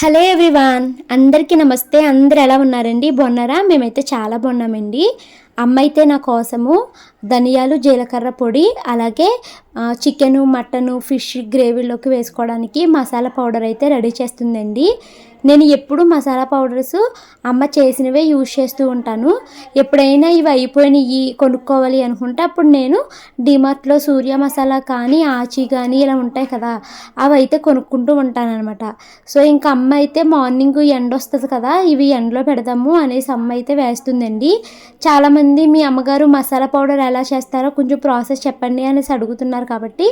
Hello everyone అందరికీ నమస్తే. అందరు ఎలా ఉన్నారండి? బాగున్నారా? మేమైతే చాలా బాగున్నామండి. అమ్మ అయితే నా కోసము ధనియాలు జీలకర్ర పొడి అలాగే చికెను మటను ఫిష్ గ్రేవీలోకి వేసుకోవడానికి మసాలా పౌడర్ అయితే రెడీ చేస్తుందండి. నేను ఎప్పుడు మసాలా పౌడర్స్ అమ్మ చేసినవే యూజ్ చేస్తూ ఉంటాను. ఎప్పుడైనా ఇవి అయిపోయినవి కొనుక్కోవాలి అనుకుంటే అప్పుడు నేను డిమార్ట్లో సూర్య మసాలా కానీ ఆచి కానీ ఇలా ఉంటాయి కదా అవి అయితే కొనుక్కుంటూ ఉంటాను అనమాట సో ఇంకా అమ్మ అయితే మార్నింగ్ ఎండ వస్తుంది కదా ఇవి ఎండలో పెడదాము అనేసి అమ్మ అయితే వేస్తుందండి. చాలామంది మీ అమ్మగారు మసాలా పౌడర్ ఎలా చేస్తారో కొంచెం ప్రాసెస్ చెప్పండి అనేసి అడుగుతున్నారు కాబట్టి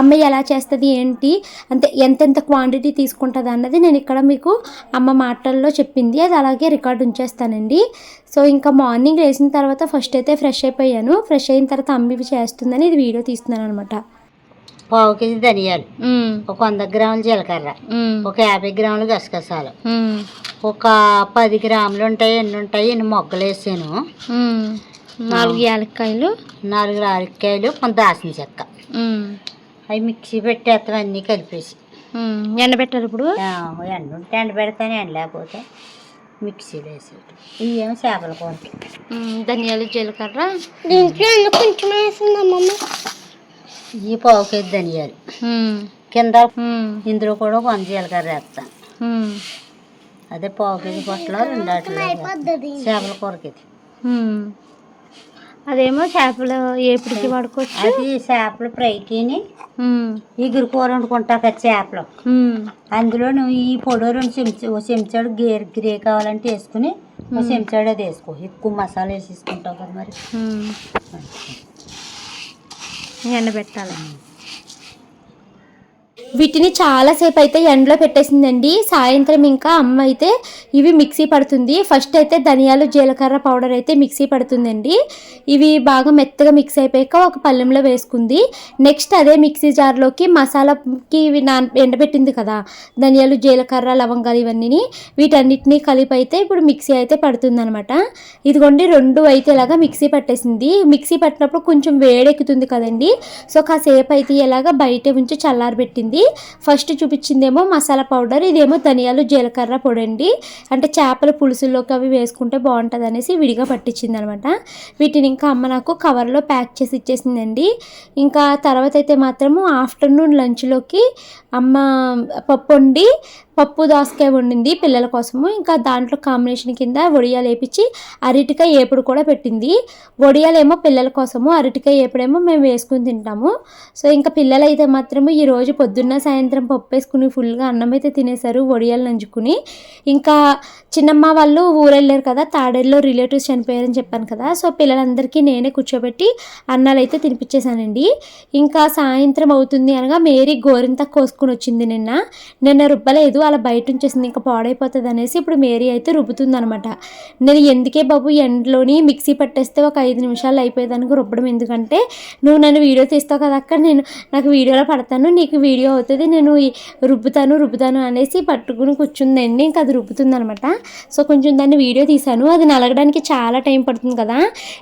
అమ్మ ఎలా చేస్తుంది ఏంటి? అంటే ఎంతెంత క్వాంటిటీ తీసుకుంటుంది అన్నది నేను ఇక్కడ మీకు అమ్మ మాటల్లో చెప్పింది. అది అలాగే రికార్డ్ ఉంచేస్తానండి. సో ఇంకా మార్నింగ్ లేచిన తర్వాత ఫస్ట్ అయితే ఫ్రెష్ అయిపోయాను. ఫ్రెష్ అయిన తర్వాత అమ్మ ఇవి చేస్తుందని ఇది వీడియో తీస్తున్నాను అనమాట పావు కేజీ ధనియాలు ఒక వంద గ్రాములు జీలకర్ర ఒక యాభై గ్రాములు గసగసాలు ఒక పది గ్రాములు ఉంటాయి ఎన్ని ఉంటాయి ఎన్ని మొగ్గలు వేసాను. నాలుగు యాలక్కాయలు. నాలుగు అరటికాయలు కొంత దాసిన చెక్క. అవి మిక్సీ పెట్టేస్తాం అన్నీ కలిపేసి. ఎండబెట్టారు ఇప్పుడు? ఆ, ఎండ ఉంటే ఎండ పెడతాను ఎండ లేకపోతే మిక్సీలో వేసేయటం. ఇవేమో చేపల కూరకి ధనియాలు జీలకర్ర. దీంట్లో కొంచెం వేసిందమ్మమ్మ ఈ పావు కేజీ ధనియాలు కింద ఇందులో కూడా కొంత జీలకర్ర వేస్తాను. అదే పావు కేజీ పొట్టలో రెండు చేపల కూరకి ఇది. అదేమో చేపలు ఏపుడికి వాడుకోవచ్చు. అది చేపల ఫ్రైకిని ఎగురు కూర వండుకుంటా కదా చేపలు. అందులో నువ్వు ఈ పొడి రెండు చెంచా ఓ చెంచాడు గేర్ గ్రే కావాలంటే వేసుకుని ఓ చెంచాడు అది వేసుకో. ఎక్కువ మసాలా వేసేసుకుంటావు కదా మరి. ఎండబెట్టాలి. వీటిని చాలాసేపు అయితే ఎండలో పెట్టేసిందండి. సాయంత్రం ఇంకా అమ్మ అయితే ఇవి మిక్సీ పడుతుంది. ఫస్ట్ అయితే ధనియాలు జీలకర్ర పౌడర్ అయితే మిక్సీ పడుతుందండి. ఇవి బాగా మెత్తగా మిక్స్ అయిపోయాక ఒక పళ్ళెంలో వేసుకుంది. నెక్స్ట్ అదే మిక్సీ జార్లోకి మసాలాకి ఇవి నాన్ ఎండబెట్టింది కదా ధనియాలు జీలకర్ర లవంగాలు ఇవన్నీ వీటన్నిటిని కలిపి అయితే ఇప్పుడు మిక్సీ అయితే పడుతుంది అనమాట ఇదిగోండి రెండు అయితే ఇలాగా మిక్సీ పట్టేసింది. మిక్సీ పట్టినప్పుడు కొంచెం వేడెక్కుతుంది కదండి. సో కాసేపు అయితే ఇలాగ బయట ఉంచి చల్లారబెట్టింది. ఫస్ట్ చూపించిందేమో మసాలా పౌడర్ ఇదేమో ధనియాలు జీలకర్ర పొడి అండి అంటే చేపల పులుసుల్లోకి అవి వేసుకుంటే బాగుంటుంది అనేసి విడిగా పట్టించింది అనమాట వీటిని ఇంకా అమ్మ నాకు కవర్లో ప్యాక్ చేసి ఇచ్చేసిందండి. ఇంకా తర్వాత అయితే మాత్రము ఆఫ్టర్నూన్ లంచ్లోకి అమ్మ పప్పు వండి పప్పు దోసకాయ వండింది పిల్లల కోసము. ఇంకా దాంట్లో కాంబినేషన్ కింద వడియాలు వేపించి అరటికాయ ఏపుడు కూడా పెట్టింది. వడియాలేమో పిల్లల కోసము అరటికాయ ఏపుడేమో మేము వేసుకుని తింటాము. సో ఇంకా పిల్లలు అయితే మాత్రం ఈరోజు పొద్దున్న సాయంత్రం పప్పు వేసుకుని ఫుల్గా అన్నం అయితే తినేశారు వడియాలు నంచుకుని ఇంకా చిన్నమ్మ వాళ్ళు ఊరు వెళ్ళారు కదా తాడేళ్ళలో రిలేటివ్స్ చనిపోయారని చెప్పాను కదా సో పిల్లలందరికీ నేనే కూర్చోబెట్టి అన్నాలు అయితే తినిపించేశానండి ఇంకా సాయంత్రం అవుతుంది అనగా మేరీ గోరింత కోసుకుని వచ్చింది నిన్న. నిన్న రుబ్బలేదు అలా బయట ఉంచేసింది ఇంకా పాడైపోతుంది అనేసి ఇప్పుడు మేరీ అయితే రుబ్బుతుంది అనమాట నేను ఎందుకే బాబు ఎండలోని మిక్సీ పట్టేస్తే ఒక ఐదు నిమిషాలు అయిపోయేదానికి రుబ్బడం ఎందుకంటే నువ్వు నన్ను వీడియో తీస్తావు కదా అక్క నేను నాకు వీడియోలో పడతాను నీకు వీడియో అవుతుంది నేను రుబ్బుతాను రుబ్బుతాను అనేసి పట్టుకుని కూర్చుందండి ఇంకా అది రుబ్బుతుంది అనమాట సో కొంచెం దాన్ని వీడియో తీశాను అది నలగడానికి చాలా టైం పడుతుంది కదా.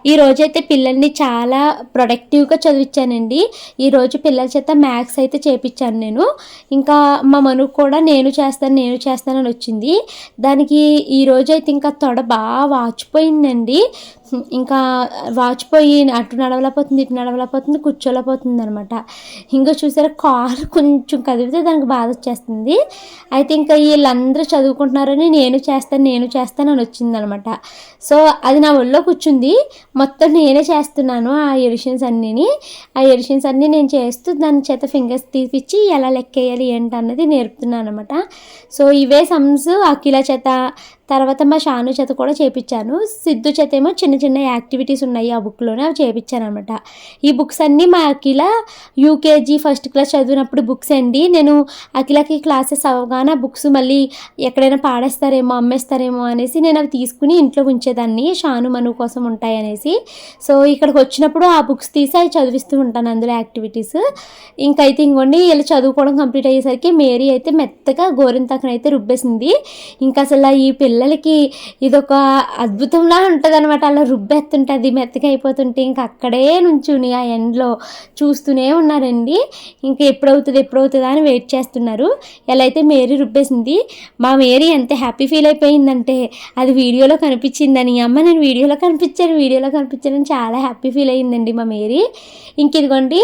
ఈ రోజైతే పిల్లల్ని చాలా ప్రొడక్టివ్గా చదివించానండి. ఈ రోజు పిల్లల చేత మ్యాథ్స్ అయితే చేపించాను నేను. ఇంకా మా మనకు కూడా నేను చేస్తాను నేను చేస్తానని వచ్చింది. దానికి ఈరోజు అయితే ఇంకా తొడ బాగా వాచిపోయిందండి. ఇంకా వాచిపోయి అటు నడవలేకపోతుంది ఇటు నడవలేకపోతుంది కూర్చోలేకపోతుంది అనమాట ఇంకా చూసారా కారు కొంచెం కదిపితే దానికి బాధ వచ్చేస్తుంది. అయితే ఇంకా వీళ్ళందరూ చదువుకుంటున్నారని నేను చేస్తాను నేను చేస్తాను అని వచ్చిందనమాట సో అది నా ఒళ్ళో కూర్చుంది. మొత్తం నేనే చేస్తున్నాను ఆ ఎడిషన్స్ అన్నీని. ఆ ఎడిషన్స్ అన్నీ నేను చేస్తూ దాని చేత ఫింగర్స్ తీపిచ్చి ఎలా లెక్కేయాలి ఏంటన్నది నేర్పుతున్నాను అనమాట సో ఇవే సమ్స్ అఖిల చేత తర్వాత మా షాను చేత కూడా చేపించాను సిద్ధు చేత ఏమో చిన్న చిన్న యాక్టివిటీస్ ఉన్నాయి ఆ బుక్లోనే అవి చేపించాను అనమాట ఈ బుక్స్ అన్నీ మా అఖిల యూకేజీ ఫస్ట్ క్లాస్ చదివినప్పుడు బుక్స్ అండి. నేను అఖిలకి క్లాసెస్ అవగానే బుక్స్ మళ్ళీ ఎక్కడైనా పాడేస్తారేమో అమ్మేస్తారేమో అనేసి నేను అవి తీసుకుని ఇంట్లో ఉంచేదాన్ని. షాను మను కోసం ఉంటాయి అనేసి సో ఇక్కడికి వచ్చినప్పుడు ఆ బుక్స్ తీసి అవి చదివిస్తూ ఉంటాను అందులో యాక్టివిటీస్. ఇంకైతే ఇంకోండి వీళ్ళు చదువుకోవడం కంప్లీట్ అయ్యేసరికి మేరీ అయితే మెత్తగా గోరింతకనైతే రుబ్బేసింది. ఇంకా అసలు ఈ పిల్ల పిల్లలకి ఇదొక అద్భుతంలా ఉంటుంది అనమాట అలా రుబ్బెత్తుంటుంది మెత్తగా అయిపోతుంటే ఇంక అక్కడే నుంచుని ఆ ఎండ్లో చూస్తూనే ఉన్నారండి. ఇంకా ఎప్పుడవుతుంది ఎప్పుడవుతుందా అని వెయిట్ చేస్తున్నారు. ఎలా అయితే మేరీ రుబ్బేసింది మా మేరీ ఎంత హ్యాపీ ఫీల్ అయిపోయిందంటే అది వీడియోలో కనిపించిందని అమ్మ నేను వీడియోలో కనిపించాను వీడియోలో కనిపించానని చాలా హ్యాపీ ఫీల్ అయ్యిందండి మా మేరీ. ఇంక ఇదిగోండి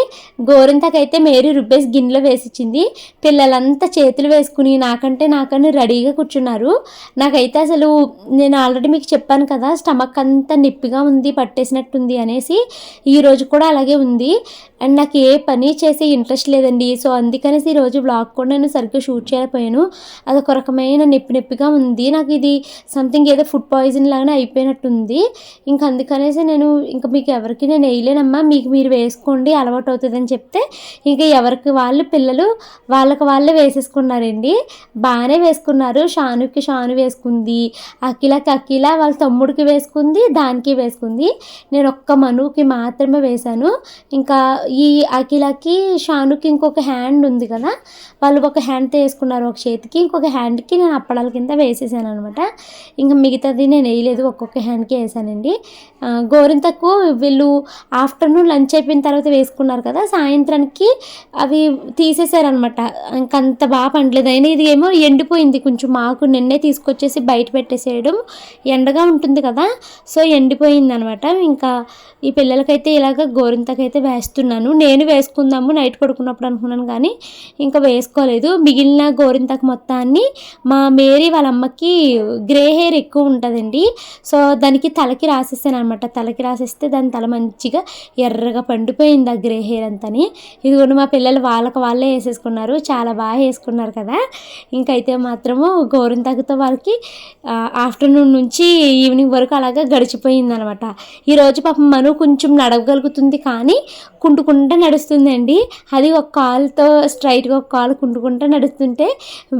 గోరింతకైతే మేరీ రుబ్బేసి గిన్నెలో వేసిచ్చింది. పిల్లలంతా చేతులు వేసుకుని నాకంటే నాకని రెడీగా కూర్చున్నారు. నాకైతే అసలు నేను ఆల్రెడీ మీకు చెప్పాను కదా స్టమక్ అంతా నొప్పిగా ఉంది పట్టేసినట్టుంది అనేసి ఈ రోజు కూడా అలాగే ఉంది. అండ్ నాకు ఏ పని చేసే ఇంట్రెస్ట్ లేదండి. సో అందుకనేసి ఈరోజు బ్లాగ్ కూడా నేను సరిగ్గా షూట్ చేయలేకపోయాను. అదొక రకమైన నొప్పి నొప్పిగా ఉంది. నాకు ఇది సంథింగ్ ఏదో ఫుడ్ పాయిజన్ లాగానే అయిపోయినట్టుంది. ఇంకా అందుకనేసి నేను ఇంకా మీకు ఎవరికి నేను వేయలేనమ్మా. మీకు మీరు వేసుకోండి అలవాటు అవుతుందని చెప్తే ఇంకా ఎవరికి వాళ్ళు పిల్లలు వాళ్ళకి వాళ్ళే వేసేసుకున్నారండి. బాగానే వేసుకున్నారు. షానుకి షాను వేసుకుంది. అఖిలకి అఖిల వాళ్ళ తమ్ముడికి వేసుకుంది దానికి వేసుకుంది. నేను ఒక్క మనుకి మాత్రమే వేశాను. ఇంకా ఈ అఖిలకి షానుకి ఇంకొక హ్యాండ్ ఉంది కదా వాళ్ళు ఒక హ్యాండ్తో వేసుకున్నారు ఒక చేతికి. ఇంకొక హ్యాండ్కి నేను అప్పడాల కింద వేసేసాను అనమాట ఇంకా మిగతాది నేను వేయలేదు ఒక్కొక్క హ్యాండ్కి వేసానండి. గోరింతకు వీళ్ళు ఆఫ్టర్నూన్ లంచ్ అయిపోయిన తర్వాత వేసుకున్నారు కదా సాయంత్రానికి అవి తీసేసారనమాట ఇంకంత బాగా పండలేదు. అయినా ఇది ఏమో ఎండిపోయింది కొంచెం మాకు నిన్నే తీసుకొచ్చేసి బయట పెట్టేసేయడం ఎండగా ఉంటుంది కదా. సో ఎండిపోయింది అనమాట ఇంకా ఈ పిల్లలకైతే ఇలాగ గోరింతకైతే వేస్తున్నాను. నేను వేసుకుందాము నైట్ పడుకున్నప్పుడు అనుకున్నాను కానీ ఇంకా వేసుకోలేదు. మిగిలిన గోరింతకు మొత్తాన్ని మా మేరీ వాళ్ళ అమ్మకి గ్రే హెయిర్ ఎక్కువ ఉంటుందండి. సో దానికి తలకి రాసేసాను అనమాట తలకి రాసేస్తే దాని తల మంచిగా ఎర్రగా పండిపోయింది ఆ గ్రే హెయిర్ అంతని. ఇదిగోండి మా పిల్లలు వాళ్ళకి వాళ్ళే వేసేసుకున్నారు. చాలా బాగా వేసుకున్నారు కదా. ఇంకైతే మాత్రము గోరింతకుతో వాళ్ళకి ఆఫ్టర్నూన్ నుంచి ఈవినింగ్ వరకు అలాగా గడిచిపోయింది అనమాట ఈరోజు పాపం మను కొంచెం నడవగలుగుతుంది కానీ కుంటుకుంటా నడుస్తుందండి. అది ఒక కాలుతో స్ట్రైట్గా ఒక కాలు కుంటుకుంటా నడుస్తుంటే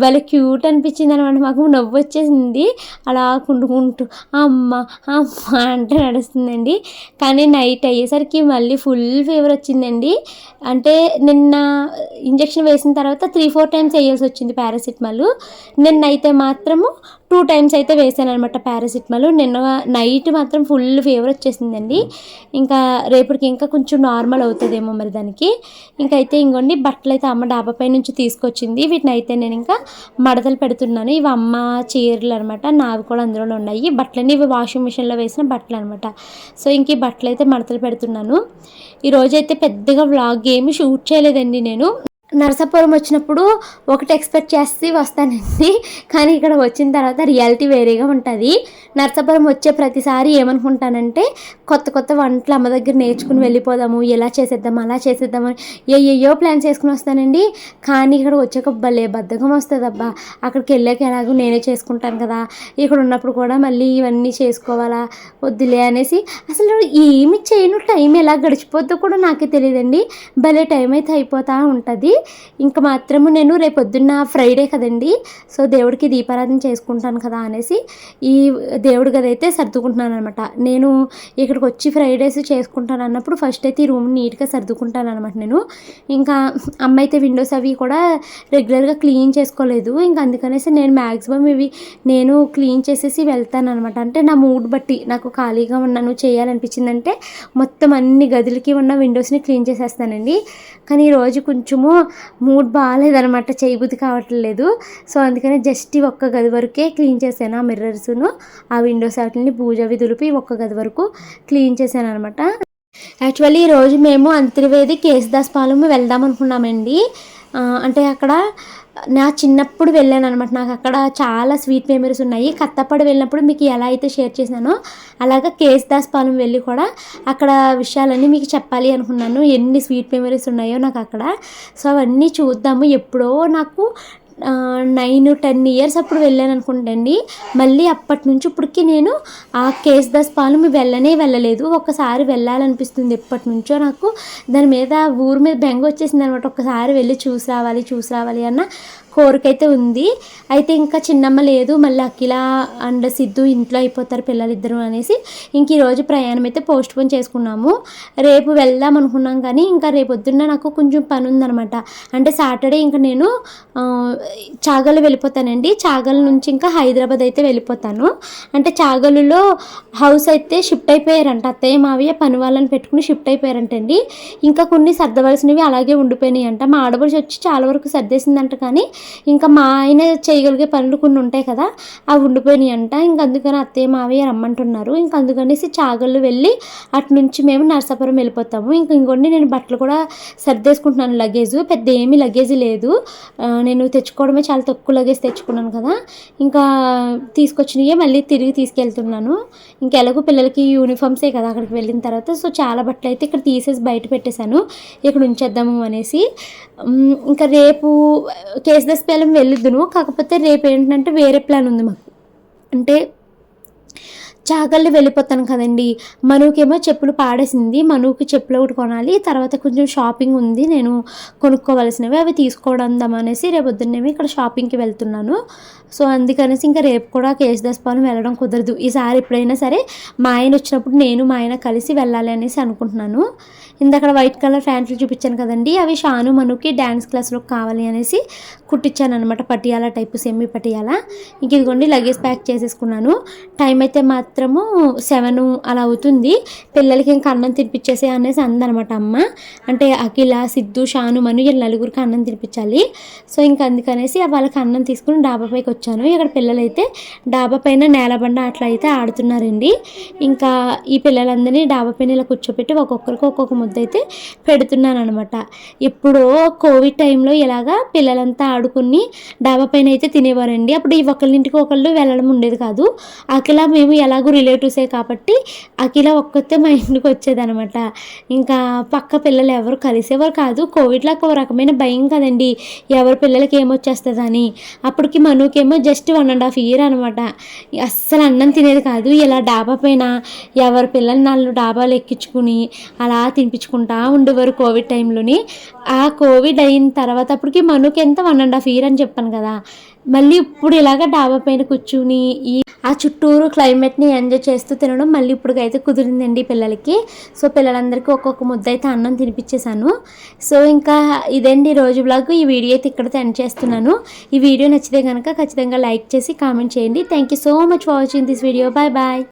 భలే క్యూట్ అనిపించింది అనమాట మాకు నవ్వు వచ్చేసింది. అలా కుంటుకుంటూ అమ్మ అమ్మ అంటే నడుస్తుందండి. కానీ నైట్ అయ్యేసరికి మళ్ళీ ఫుల్ ఫీవర్ వచ్చిందండి. అంటే నిన్న ఇంజెక్షన్ వేసిన తర్వాత త్రీ ఫోర్ టైమ్స్ వేయాల్సి వచ్చింది పారాసిటమాల్. నిన్న అయితే మాత్రము టూ టైమ్స్ అయితే వేసాను అనమాట పారాసిటమాల్. నిన్న నైట్ మాత్రం ఫుల్ ఫీవర్ వచ్చేసిందండి. ఇంకా రేపటికి ఇంకా కొంచెం నార్మల్ అవుతుందేమో మరి దానికి. ఇంకా అయితే ఇంకోండి బట్టలు అయితే అమ్మ డాబా పై నుంచి తీసుకొచ్చింది. వీటిని అయితే నేను ఇంకా మడతలు పెడుతున్నాను. ఇవి అమ్మ చీరలు అనమాట నావి కూడా అందులోనే ఉన్నాయి. బట్టలన్నీ ఇవి వాషింగ్ మిషన్లో వేసిన బట్టలు అనమాట సో ఇంక ఈ బట్టలు అయితే మడతలు పెడుతున్నాను. ఈరోజు అయితే పెద్దగా వ్లాగ్ ఏమి షూట్ చేయలేదండి నేను. నరసాపురం వచ్చినప్పుడు ఒకటి ఎక్స్పెక్ట్ చేసి వస్తానండి. కానీ ఇక్కడ వచ్చిన తర్వాత రియాలిటీ వేరేగా ఉంటుంది. నరసాపురం వచ్చే ప్రతిసారి ఏమనుకుంటానంటే కొత్త కొత్త వంటలు అమ్మ దగ్గర నేర్చుకుని వెళ్ళిపోదాము ఎలా చేసేద్దాము అలా చేసేద్దాం అని ఏయో ప్లాన్స్ వేసుకుని వస్తానండి. కానీ ఇక్కడ వచ్చాక భలే బద్ధకం వస్తుంది అబ్బా. అక్కడికి వెళ్ళాక ఎలాగో నేనే చేసుకుంటాను కదా. ఇక్కడ ఉన్నప్పుడు కూడా మళ్ళీ ఇవన్నీ చేసుకోవాలా వద్దులే అనేసి అసలు ఏమి చేయను టైం ఎలా గడిచిపోద్దో కూడా నాకే తెలియదండి. భలే టైం అయితే అయిపోతూ ఉంటుంది. ఇంక మాత్రము నేను రేపు పొద్దున్న ఫ్రైడే కదండి. సో దేవుడికి దీపారాధన చేసుకుంటాను కదా అనేసి ఈ దేవుడి గది అయితే సర్దుకుంటున్నాను అనమాట నేను ఇక్కడికి వచ్చి ఫ్రైడేస్ చేసుకుంటాను అన్నప్పుడు ఫస్ట్ అయితే ఈ రూమ్ నీట్గా సర్దుకుంటాను అనమాట నేను. ఇంకా అమ్మ అయితే విండోస్ అవి కూడా రెగ్యులర్గా క్లీన్ చేసుకోలేదు. ఇంకా అందుకనేసి నేను మ్యాక్సిమం ఇవి నేను క్లీన్ చేసేసి వెళ్తాను అనమాట అంటే నా మూడ్ బట్టి నాకు ఖాళీగా ఉన్నాను చేయాలనిపించిందంటే మొత్తం అన్ని గదులకి ఉన్న విండోస్ని క్లీన్ చేసేస్తానండి. కానీ ఈరోజు కొంచెము మూడ్ బాగాలేదనమాట చేయబుద్ధి కావట్లేదు. సో అందుకని జస్ట్ ఒక్క గది వరకే క్లీన్ చేశాను ఆ మిర్రర్స్ను. ఆ విండోస్ వాటిని పూజ అవి దులిపి ఒక్క గది వరకు క్లీన్ చేశాను అనమాట యాక్చువల్లీ ఈరోజు మేము అంతర్వేది కేసుదాస్ పాలెం వెళ్దాం అనుకున్నామండి అంటే అక్కడ నా చిన్నప్పుడు వెళ్ళాను అనమాట నాకు అక్కడ చాలా స్వీట్ మెమరీస్ ఉన్నాయి. కత్తపడి వెళ్ళినప్పుడు మీకు ఎలా అయితే షేర్ చేశానో అలాగా కేశదాస్ పాలెం వెళ్ళి కూడా అక్కడ విషయాలన్నీ మీకు చెప్పాలి అనుకున్నాను. ఎన్ని స్వీట్ మెమరీస్ ఉన్నాయో నాకు అక్కడ. సో అవన్నీ చూద్దాము. ఎప్పుడో నాకు నైన్ టెన్ ఇయర్స్ అప్పుడు వెళ్ళాను అనుకుంటండి. మళ్ళీ అప్పటి నుంచి ఇప్పటికి నేను ఆ కేశదాస్ పాలు వెళ్ళనే వెళ్ళలేదు. ఒకసారి వెళ్ళాలనిపిస్తుంది ఎప్పటి నుంచో నాకు. దాని మీద ఊరి మీద బెంగ వచ్చేసింది అనమాట ఒకసారి వెళ్ళి చూసి రావాలి చూసి రావాలి అన్న కోరికైతే ఉంది. అయితే ఇంకా చిన్నమ్మ లేదు. మళ్ళీ అఖిల అండ్ సిద్ధు ఇంట్లో అయిపోతారు పిల్లలిద్దరూ అనేసి ఇంక ఈరోజు ప్రయాణం అయితే పోస్ట్ పోన్ చేసుకున్నాము. రేపు వెళ్దాం అనుకున్నాం కానీ ఇంకా రేపు పొద్దున్న నాకు కొంచెం పని ఉందనమాట అంటే సాటర్డే ఇంకా నేను చాగలు వెళ్ళిపోతానండి. చాగల్ నుంచి ఇంకా హైదరాబాద్ అయితే వెళ్ళిపోతాను. అంటే చాగలులో హౌస్ అయితే షిఫ్ట్ అయిపోయారంట. అత్తయ్య మావయ్య పని వాళ్ళని పెట్టుకుని షిఫ్ట్ అయిపోయారంటండి. ఇంకా కొన్ని సర్దవలసినవి అలాగే ఉండిపోయినాయి అంట మా ఆడపడిచి వచ్చి చాలా వరకు సర్దేసిందంట కానీ ఇంకా మా ఆయన చేయగలిగే పనులు కొన్ని ఉంటాయి కదా అవి ఉండిపోయినాయి అంట. ఇంకా అందుకని అత్తయ్య మావయ్య రమ్మంటున్నారు. ఇంకా అందుకనేసి చాగళ్ళు వెళ్ళి అటు నుంచి మేము నర్సాపురం వెళ్ళిపోతాము. ఇంకా ఇంకొన్ని నేను బట్టలు కూడా సర్దేసుకుంటున్నాను లగేజ్ పెద్ద ఏమీ లగేజ్ లేదు. నేను తెచ్చుకోవడమే చాలా తక్కువ లగేజ్ తెచ్చుకున్నాను కదా. ఇంకా తీసుకొచ్చినవి మళ్ళీ తిరిగి తీసుకెళ్తున్నాను. ఇంకా ఎలాగో పిల్లలకి యూనిఫామ్సే కదా అక్కడికి వెళ్ళిన తర్వాత. సో చాలా బట్టలు అయితే ఇక్కడ తీసేసి బయట పెట్టేశాను. ఇక్కడ ఉంచేద్దాము అనేసి. ఇంకా రేపు కేసు కేసదస్పేలం వెళ్ళొద్దును. కాకపోతే రేపు ఏంటంటే వేరే ప్లాన్ ఉంది మాకు. అంటే చాకల్ని వెళ్ళిపోతాను కదండి. మనుకేమో చెప్పులు పాడేసింది. మనుకి చెప్పులు ఒకటి కొనాలి. తర్వాత కొంచెం షాపింగ్ ఉంది. నేను కొనుక్కోవాల్సినవి అవి తీసుకోవడం అనేసి రేపు పొద్దున్నేమో ఇక్కడ షాపింగ్కి వెళ్తున్నాను. సో అందుకనేసి ఇంకా రేపు కూడా కేశదాస్పాలెం వెళ్ళడం కుదరదు. ఈసారి ఎప్పుడైనా సరే మా ఆయన వచ్చినప్పుడు నేను మా ఆయన కలిసి వెళ్ళాలి అనేసి అనుకుంటున్నాను. ఇందక్కడ వైట్ కలర్ ప్యాంట్లు చూపించాను కదండి. అవి షాను మనుకి డ్యాన్స్ క్లాస్లో కావాలి అనేసి కుట్టించాను అనమాట పటియాల టైపు సెమీ పటియాలా. ఇంక ఇదిగోండి లగేజ్ ప్యాక్ చేసేసుకున్నాను. టైం అయితే మా మాత్రము సెవెన్ అలా అవుతుంది. పిల్లలకి ఇంకా అన్నం తినిపించేసే అనేసి అందనమాట అమ్మ. అంటే అఖిల సిద్ధు షాను మను వీళ్ళ నలుగురికి అన్నం తినిపించాలి. సో ఇంకా అందుకనేసి వాళ్ళకి అన్నం తీసుకుని డాబా పైకి వచ్చాను. ఇక్కడ పిల్లలైతే డాబా పైన నేలబండ అట్లా అయితే ఆడుతున్నారండి. ఇంకా ఈ పిల్లలందరినీ డాబా పైన ఇలా కూర్చోపెట్టి ఒక్కొక్కరికి ఒక్కొక్క ముద్ద అయితే పెడుతున్నాను అనమాట ఎప్పుడో కోవిడ్ టైంలో ఇలాగా పిల్లలంతా ఆడుకుని డాబా పైన అయితే తినేవారండి. అప్పుడు ఈ ఒకళ్ళింటికి ఒకళ్ళు వెళ్ళడం ఉండేది కాదు. అఖిల మేము ఎలా నాకు రిలేటివ్సే కాబట్టి అఖిల ఒక్కతే మా ఇంటికి వచ్చేదనమాట ఇంకా పక్క పిల్లలు ఎవరు కలిసేవారు కాదు. కోవిడ్లో ఒక రకమైన భయం కదండి. ఎవరి పిల్లలకి ఏమొచ్చేస్తుందని అప్పటికి మనుకేమో just one and half year అనమాట అస్సలు అన్నం తినేది కాదు. ఇలా డాబా పైన ఎవరి పిల్లల్ని నాలుగు డాబాలు ఎక్కించుకుని అలా తినిపించుకుంటా ఉండేవారు కోవిడ్ టైంలోని ఆ కోవిడ్ అయిన తర్వాత అప్పటికి మనుకి ఎంత వన్ అండ్ హాఫ్ ఇయర్ అని చెప్పాను కదా. మళ్ళీ ఇప్పుడు ఇలాగ డాబా పైన కూర్చుని ఈ ఆ చుట్టూరు క్లైమేట్ని ఎంజాయ్ చేస్తూ తినడం మళ్ళీ ఇప్పటికైతే కుదిరిందండి పిల్లలకి. సో పిల్లలందరికీ ఒక్కొక్క ముద్ద అయితే అన్నం తినిపించేశాను సో ఇంకా ఇదండి రోజు బ్లాగ్ ఈ వీడియో అయితే ఇక్కడితో ఎండ్ చేస్తున్నాను. ఈ వీడియో నచ్చితే కనుక ఖచ్చితంగా లైక్ చేసి కామెంట్ చేయండి. Thank you so much for watching this video bye bye